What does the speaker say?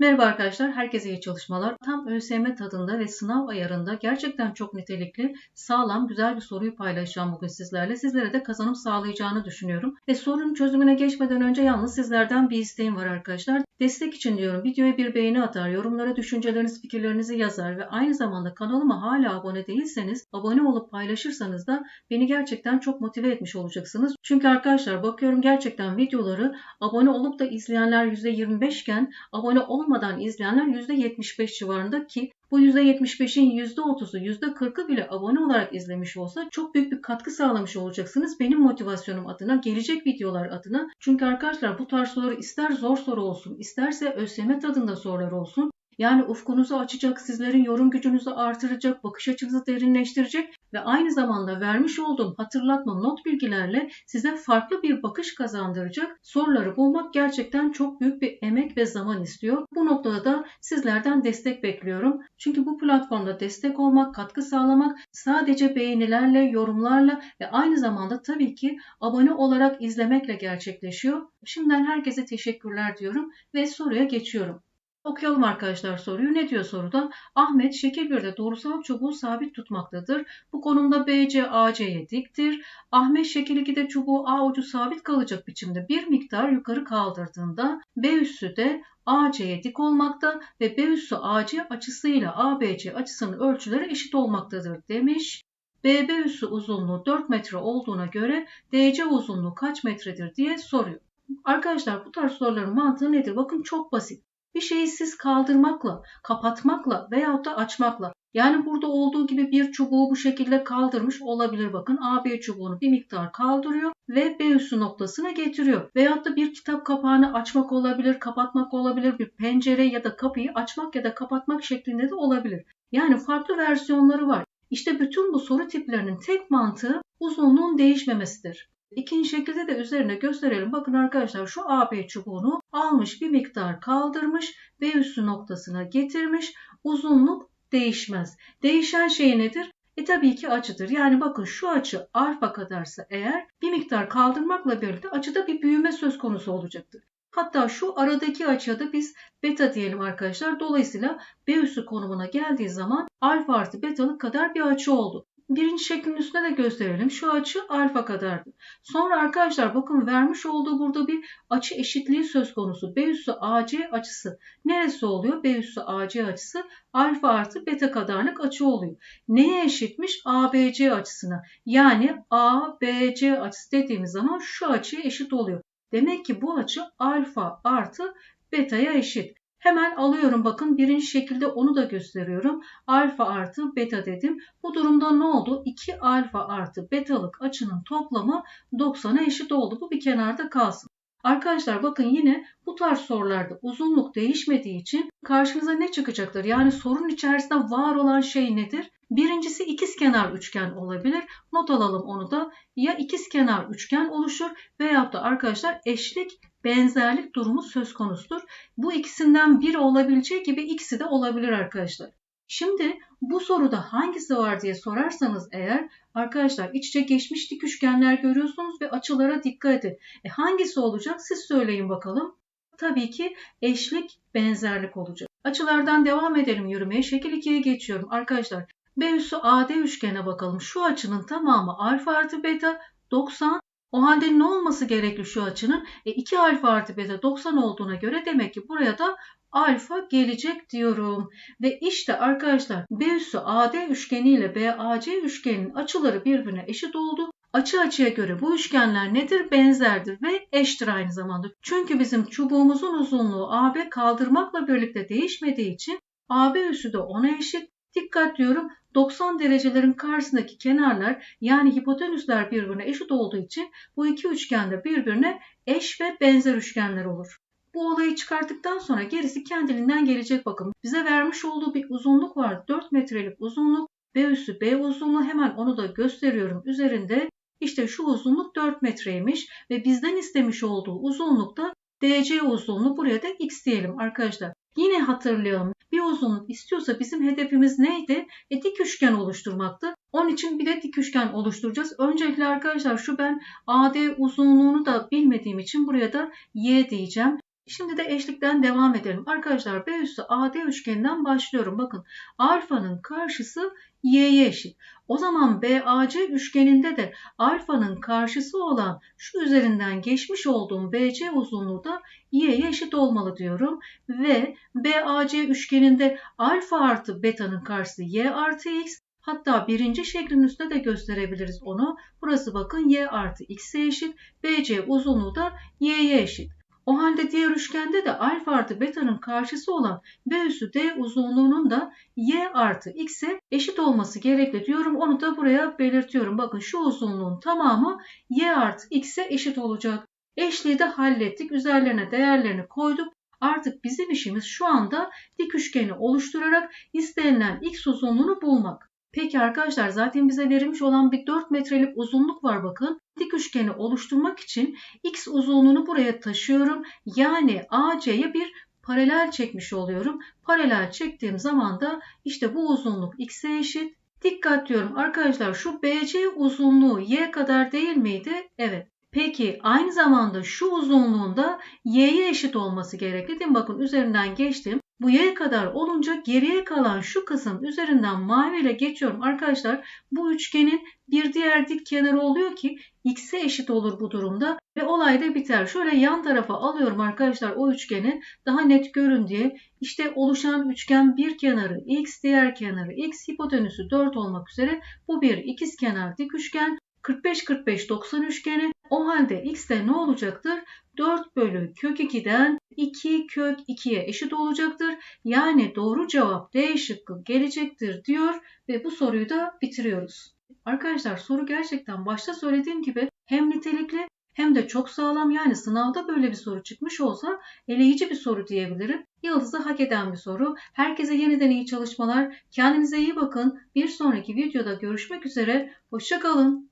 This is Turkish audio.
Merhaba arkadaşlar, herkese iyi çalışmalar. Tam ÖSYM tadında ve sınav ayarında gerçekten çok nitelikli, sağlam, güzel bir soruyu paylaşacağım bugün sizlerle. Sizlere de kazanım sağlayacağını düşünüyorum. Ve sorunun çözümüne geçmeden önce yalnız sizlerden bir isteğim var arkadaşlar. Destek için diyorum videoya bir beğeni atar, yorumlara düşünceleriniz, fikirlerinizi yazar ve aynı zamanda kanalıma hala abone değilseniz abone olup paylaşırsanız da beni gerçekten çok motive etmiş olacaksınız. Çünkü arkadaşlar bakıyorum gerçekten videoları abone olup da izleyenler %25 iken abone olmadan izleyenler %75 civarında ki bu %75'in %30'u %40'ı bile abone olarak izlemiş olsa çok büyük bir katkı sağlamış olacaksınız benim motivasyonum adına, gelecek videolar adına. Çünkü arkadaşlar bu tarz soruları ister zor soru olsun, isterse ÖSYM tadında sorular olsun yani ufkunuzu açacak, sizlerin yorum gücünüzü artıracak, bakış açınızı derinleştirecek ve aynı zamanda vermiş olduğum hatırlatma not bilgilerle size farklı bir bakış kazandıracak soruları bulmak gerçekten çok büyük bir emek ve zaman istiyor. Bu noktada da sizlerden destek bekliyorum. Çünkü bu platformda destek olmak, katkı sağlamak sadece beğenilerle, yorumlarla ve aynı zamanda tabii ki abone olarak izlemekle gerçekleşiyor. Şimdiden herkese teşekkürler diyorum ve soruya geçiyorum. Okuyalım arkadaşlar soruyu. Ne diyor soruda? Ahmet şekil 1'de doğrusal çubuğu sabit tutmaktadır. Bu konumda BC AC'ye diktir. Ahmet şekil 2'de çubuğu A ucu sabit kalacak biçimde bir miktar yukarı kaldırdığında B üssü de AC'ye dik olmakta ve B üssü AC açısıyla ABC açısının ölçüleri eşit olmaktadır demiş. BB üssü uzunluğu 4 metre olduğuna göre DC uzunluğu kaç metredir diye soruyor. Arkadaşlar bu tarz soruların mantığı nedir? Bakın çok basit. Bir şeyi siz kaldırmakla, kapatmakla veyahut da açmakla yani burada olduğu gibi bir çubuğu bu şekilde kaldırmış olabilir bakın. AB çubuğunu bir miktar kaldırıyor ve B üssü noktasına getiriyor. Veyahut da bir kitap kapağını açmak olabilir, kapatmak olabilir. Bir pencere ya da kapıyı açmak ya da kapatmak şeklinde de olabilir. Yani farklı versiyonları var. İşte bütün bu soru tiplerinin tek mantığı uzunluğun değişmemesidir. İkinci şekilde de üzerine gösterelim. Bakın arkadaşlar şu AB çubuğunu almış bir miktar kaldırmış ve üssü noktasına getirmiş. Uzunluk değişmez. Değişen şey nedir? E tabii ki açıdır. Yani bakın şu açı alfa kadarsa eğer bir miktar kaldırmakla birlikte açıda bir büyüme söz konusu olacaktır. Hatta şu aradaki açıya da biz beta diyelim arkadaşlar. Dolayısıyla B üssü konumuna geldiği zaman alfa artı betalık kadar bir açı oldu. Birinci şeklin üstüne de gösterelim. Şu açı alfa kadardı. Sonra arkadaşlar bakın vermiş olduğu burada bir açı eşitliği söz konusu. B üssü AC açısı. Neresi oluyor? B üssü AC açısı alfa artı beta kadarlık açı oluyor. Neye eşitmiş? ABC açısına. Yani ABC açısı dediğimiz zaman şu açıya eşit oluyor. Demek ki bu açı alfa artı beta'ya eşit. Hemen alıyorum bakın birinci şekilde onu da gösteriyorum. Alfa artı beta dedim. Bu durumda ne oldu? 2 alfa artı betalık açının toplamı 90'a eşit oldu. Bu bir kenarda kalsın. Arkadaşlar bakın yine bu tarz sorularda uzunluk değişmediği için karşınıza ne çıkacaktır? Yani sorun içerisinde var olan şey nedir? Birincisi ikizkenar üçgen olabilir. Not alalım onu da. Ya ikizkenar üçgen oluşur veyahut da arkadaşlar eşlik benzerlik durumu söz konusudur. Bu ikisinden biri olabileceği gibi ikisi de olabilir arkadaşlar. Şimdi bu soruda hangisi var diye sorarsanız eğer arkadaşlar iç içe geçmiş dik üçgenler görüyorsunuz ve açılara dikkat edin. E hangisi olacak siz söyleyin bakalım. Tabii ki eşlik benzerlik olacak. Açılardan devam edelim yürümeye. Şekil 2'ye geçiyorum. Arkadaşlar B üssü AD üçgene bakalım. Şu açının tamamı alfa artı beta 90 o halde ne olması gerekli şu açının? E 2 alfa artı beta 90 olduğuna göre demek ki buraya da alfa gelecek diyorum. Ve işte arkadaşlar B üssü AD üçgeni ile BAC üçgeninin açıları birbirine eşit oldu. Açı açıya göre bu üçgenler nedir? Benzerdir ve eşittir aynı zamanda. Çünkü bizim çubuğumuzun uzunluğu AB kaldırmakla birlikte değişmediği için AB üssü de ona eşit. Dikkat diyorum 90 derecelerin karşısındaki kenarlar yani hipotenüsler birbirine eşit olduğu için bu iki üçgen de birbirine eş ve benzer üçgenler olur. Bu olayı çıkarttıktan sonra gerisi kendiliğinden gelecek bakın. Bize vermiş olduğu bir uzunluk var. 4 metrelik uzunluk. B üssü B uzunluğu hemen onu da gösteriyorum üzerinde. İşte şu uzunluk 4 metreymiş ve bizden istemiş olduğu uzunluk da DC uzunluğu buraya da x diyelim arkadaşlar. Yine hatırlayalım. Bir uzunluk istiyorsa bizim hedefimiz neydi? E, dik üçgen oluşturmaktı. Onun için bir de dik üçgen oluşturacağız. Öncelikle arkadaşlar şu ben AD uzunluğunu da bilmediğim için buraya da y diyeceğim. Şimdi de eşlikten devam edelim. Arkadaşlar B üssü AD üçgeninden başlıyorum. Bakın alfanın karşısı y'ye eşit. O zaman BAC üçgeninde de alfanın karşısı olan şu üzerinden geçmiş olduğum BC uzunluğu da y'ye eşit olmalı diyorum. Ve BAC üçgeninde alfa artı beta'nın karşısı y artı x. Hatta birinci şeklin üstünde de gösterebiliriz onu. Burası bakın y artı x'e eşit. BC uzunluğu da y'ye eşit. O halde diğer üçgende de alfa artı beta'nın karşısı olan B üssü D uzunluğunun da y artı x'e eşit olması gerekli diyorum. Onu da buraya belirtiyorum. Bakın şu uzunluğun tamamı y artı x'e eşit olacak. Eşliği de hallettik. Üzerlerine değerlerini koyduk. Artık bizim işimiz şu anda dik üçgeni oluşturarak istenilen x uzunluğunu bulmak. Peki arkadaşlar zaten bize verilmiş olan bir 4 metrelik uzunluk var bakın. Dik üçgeni oluşturmak için x uzunluğunu buraya taşıyorum. Yani AC'ye bir paralel çekmiş oluyorum. Paralel çektiğim zaman da işte bu uzunluk x'e eşit. Dikkat diyorum arkadaşlar şu BC uzunluğu y kadar değil miydi? Evet. Peki aynı zamanda şu uzunluğun da y'ye eşit olması gerekli değil mi? Bakın üzerinden geçtim. Bu y kadar olunca geriye kalan şu kısım üzerinden mavi ile geçiyorum. Arkadaşlar bu üçgenin bir diğer dik kenarı oluyor ki x'e eşit olur bu durumda ve olay da biter. Şöyle yan tarafa alıyorum arkadaşlar o üçgeni daha net görün diye. İşte oluşan üçgen bir kenarı x, diğer kenarı x, hipotenüsü 4 olmak üzere bu bir ikizkenar dik üçgen. 45-45-90 üçgeni. O halde x de ne olacaktır? 4 bölü kök 2'den 2 kök 2'ye eşit olacaktır. Yani doğru cevap D şıkkı gelecektir diyor ve bu soruyu da bitiriyoruz. Arkadaşlar soru gerçekten başta söylediğim gibi hem nitelikli hem de çok sağlam yani sınavda böyle bir soru çıkmış olsa eleyici bir soru diyebilirim. Yıldızı hak eden bir soru. Herkese yeniden iyi çalışmalar. Kendinize iyi bakın. Bir sonraki videoda görüşmek üzere. Hoşçakalın.